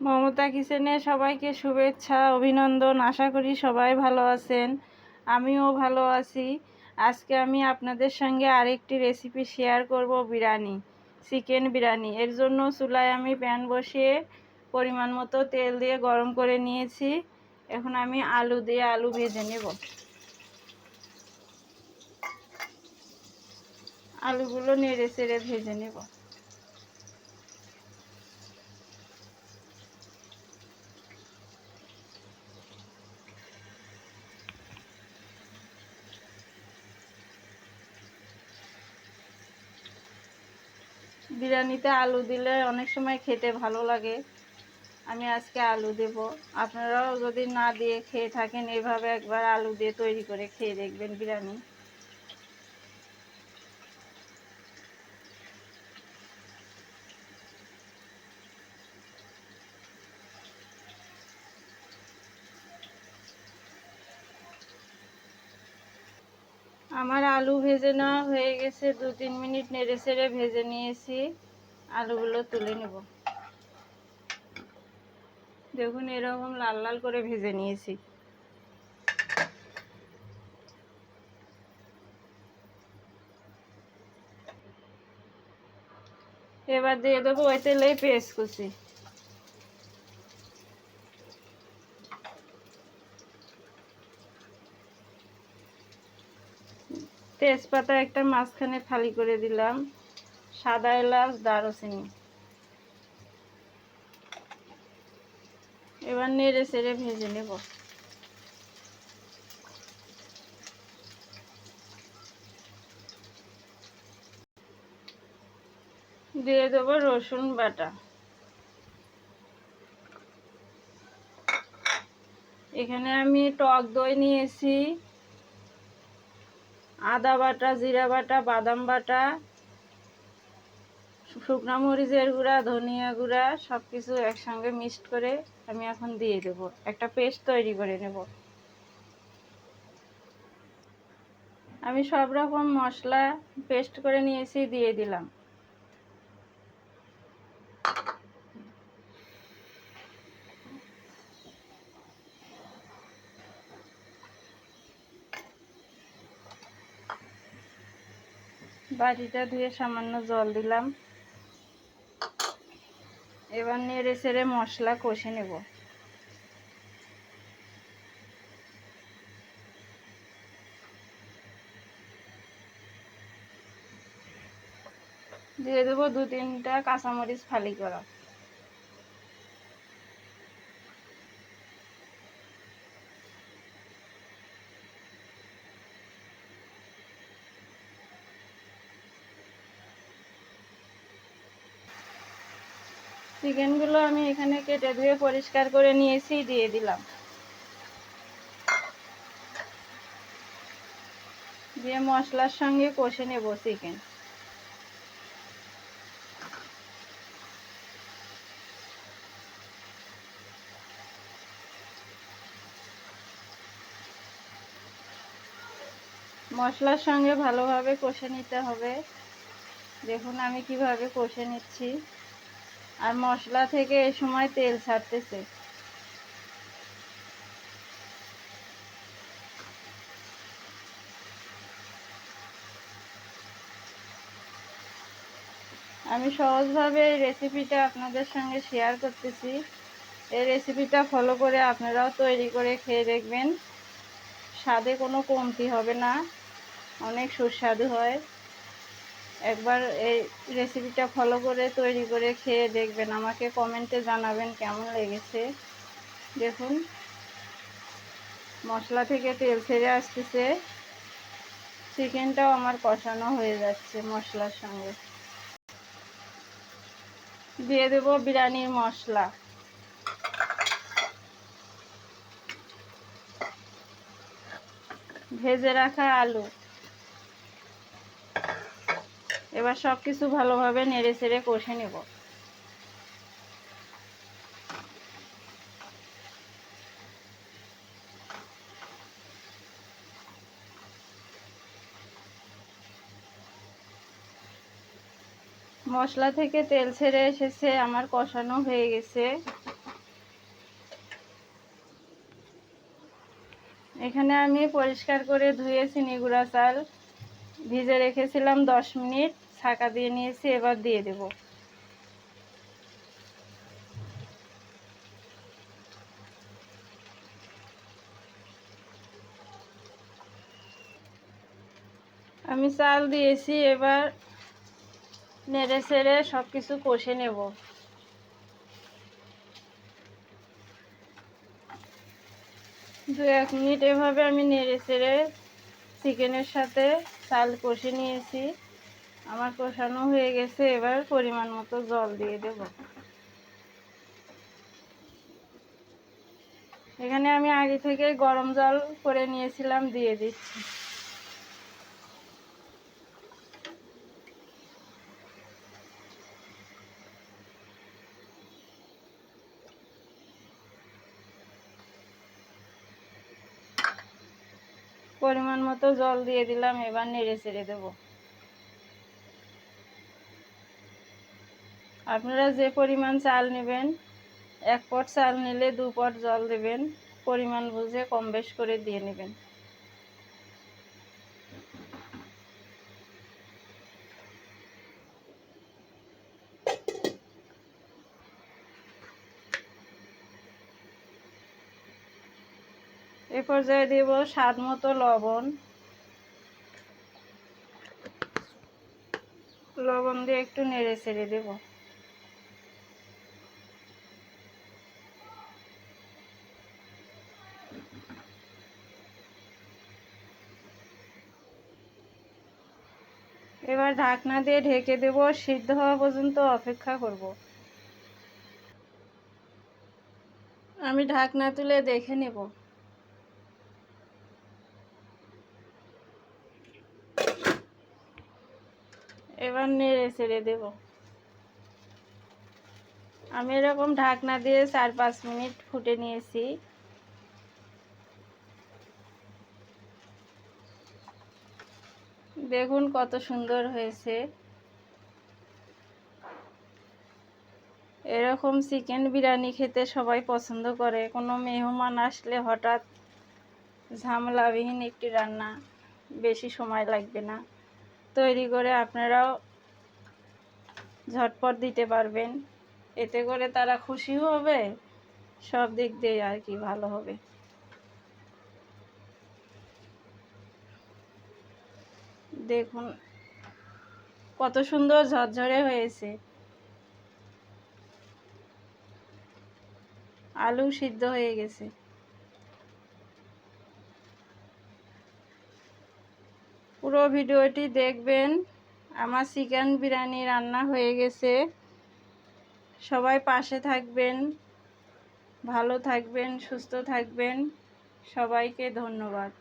মমতা কিচেনে সবাইকে শুভেচ্ছা, অভিনন্দন, আশা করি সবাই ভালো আছেন। আমিও ভালো আছি। আজকে আমি আপনাদের সঙ্গে আরেকটি রেসিপি শেয়ার করব বিরিয়ানি চিকেন বিরিয়ানি। এর জন্য চুলায় আমি প্যান বসিয়ে পরিমাণ মতো তেল দিয়ে গরম করে নিয়েছি। এখন আমি আলু দিয়ে আলু ভেজে নেব। আলুগুলো নেড়ে চেড়ে ভেজে নেব। বিরিয়ানিতে আলু দিলে অনেক সময় খেতে ভালো লাগে। আমি আজকে আলু দেব। আপনারাও যদি না দিয়ে খেয়ে থাকেন, এভাবে একবার আলু দিয়ে তৈরি করে খেয়ে দেখবেন বিরিয়ানি। আমার আলু ভেজে নেওয়া হয়ে গেছে, দু তিন মিনিট নেড়ে চেড়ে ভেজে নিয়েছি। আলুগুলো তুলে নেব। দেখুন, এরকম লাল লাল করে ভেজে নিয়েছি। এবার দিয়ে দেবো ওই তেলেই পেস্ট কুচি। তেজপাতা একটা মাঝখানে ফালি করে দিলাম। সাদা এলাচ, দারুচিনি। এবার নেড়ে চেড়ে ভেজে নেব। দিয়ে দেবো রসুন বাটা। এখানে আমি টক দই নিয়েছি। আদা বাটা, জিরা বাটা, বাদাম বাটা, শুকনো মরিচের গুঁড়া, ধনিয়া গুঁড়া সব কিছু একসঙ্গে মিক্সড করে আমি এখন দিয়ে দেব। একটা পেস্ট তৈরি করে নেব। আমি সব রকম মশলা পেস্ট করে নিয়েছি, দিয়ে দিলাম। বাটিটা ধুয়ে সামান্য জল দিলাম। এবার নেড়ে সেড়ে মশলা কষে নেব। দিয়ে দেবো দু তিনটা কাঁচামরিচ ফালি করা। চিকেনগুলো আমি এখানে কেটে ধুয়ে পরিষ্কার করে নিয়েছি, দিয়ে দিলাম। দিয়ে মশলার সঙ্গে কষে নেব চিকেন। মশলার সঙ্গে ভালোভাবে কষে নিতে হবে। দেখুন আমি কীভাবে কষে নিচ্ছি। আর মশলা থেকে এ সময় তেল ছাড়তেছে। আমি সহজভাবে এই রেসিপিটা আপনাদের সঙ্গে শেয়ার করতেছি। এই রেসিপিটা ফলো করে আপনারাও তৈরি করে খেয়ে দেখবেন। স্বাদে কোনো কমতি হবে না। অনেক সুস্বাদু হয়। একবার এই রেসিপিটা ফলো করে, তৈরি করে খেয়ে দেখবেন। আমাকে কমেন্টে জানাবেন কেমন লেগেছে। দেখুন, মশলা থেকে তেল ছেড়ে আসতেছে। চিকেনটাও আমার কষানো হয়ে যাচ্ছে মশলার সঙ্গে। দিয়ে দেব বিরিয়ানির মশলা। ভেজে রাখা আলু। এবার সব কিছু ভালোভাবে নেড়ে চেড়ে কষে নেব। মশলা থেকে তেল ছেড়ে এসেছে, আমার কষানো হয়ে গেছে। এখানে আমি পরিষ্কার করে ধুয়ে চিনি গুঁড়া চাল ভিজে রেখেছিলাম দশ মিনিট। ছাকা দিয়ে নিয়েছি, এবার দিয়ে দেব। আমি চাল দিয়েছি, এবার নেড়ে চেড়ে সব কিছু কষে নেব। দু এক মিনিট এভাবে আমি নেড়ে চেড়ে চিকেনের সাথে চাল কষে নিয়েছি। আমার কষানো হয়ে গেছে, এবার পরিমাণ মতো জল দিয়ে দেব। এখানে আমি আগে থেকে গরম জল করে নিয়েছিলাম, দিয়ে দিচ্ছি। পরিমাণ মতো জল দিয়ে দিলাম, এবার নেড়ে চেড়ে দেব। আপনারা যে পরিমাণ চাল নেবেন, এক পট চাল নিলে দু পট জল দেবেন, পরিমাণ বুঝে কম বেশ করে দিয়ে নেবেন। এ পর্যায়ে দেব স্বাদ মতো লবণ। লবণ দিয়ে একটু নেড়ে ছেড়ে দেব। এবার ঢাকনা দিয়ে ঢেকে দেব, সিদ্ধ হওয়া পর্যন্ত অপেক্ষা করব। আমি ঢাকনা তুলে দেখে নেব। এবার নেড়ে ছেড়ে দেব। আমি এরকম ঢাকনা দিয়ে চার পাঁচ মিনিট ফুটে নিয়েছি। দেখুন কত সুন্দর হয়েছে। এরকম চিকেন বিরিয়ানি খেতে সবাই পছন্দ করে। কোনো মেহমান আসলে হঠাৎ ঝামেলাবিহীন একটি রান্না বেশি সময় লাগবে না। তৈরি করে আপনারাও ঝটপট দিতে পারবেন। এতে করে তারা খুশিও হবে, সব দিক দিয়ে আর কি ভালো হবে। দেখুন, কত সুন্দর ঝরঝরে হয়েছে। আলু সিদ্ধ হয়ে গেছে। পুরো ভিডিওটি দেখবেন। আমার চিকেন বিরিয়ানি রান্না হয়ে গেছে। সবাই পাশে থাকবেন, ভালো থাকবেন, সুস্থ থাকবেন। সবাইকে ধন্যবাদ।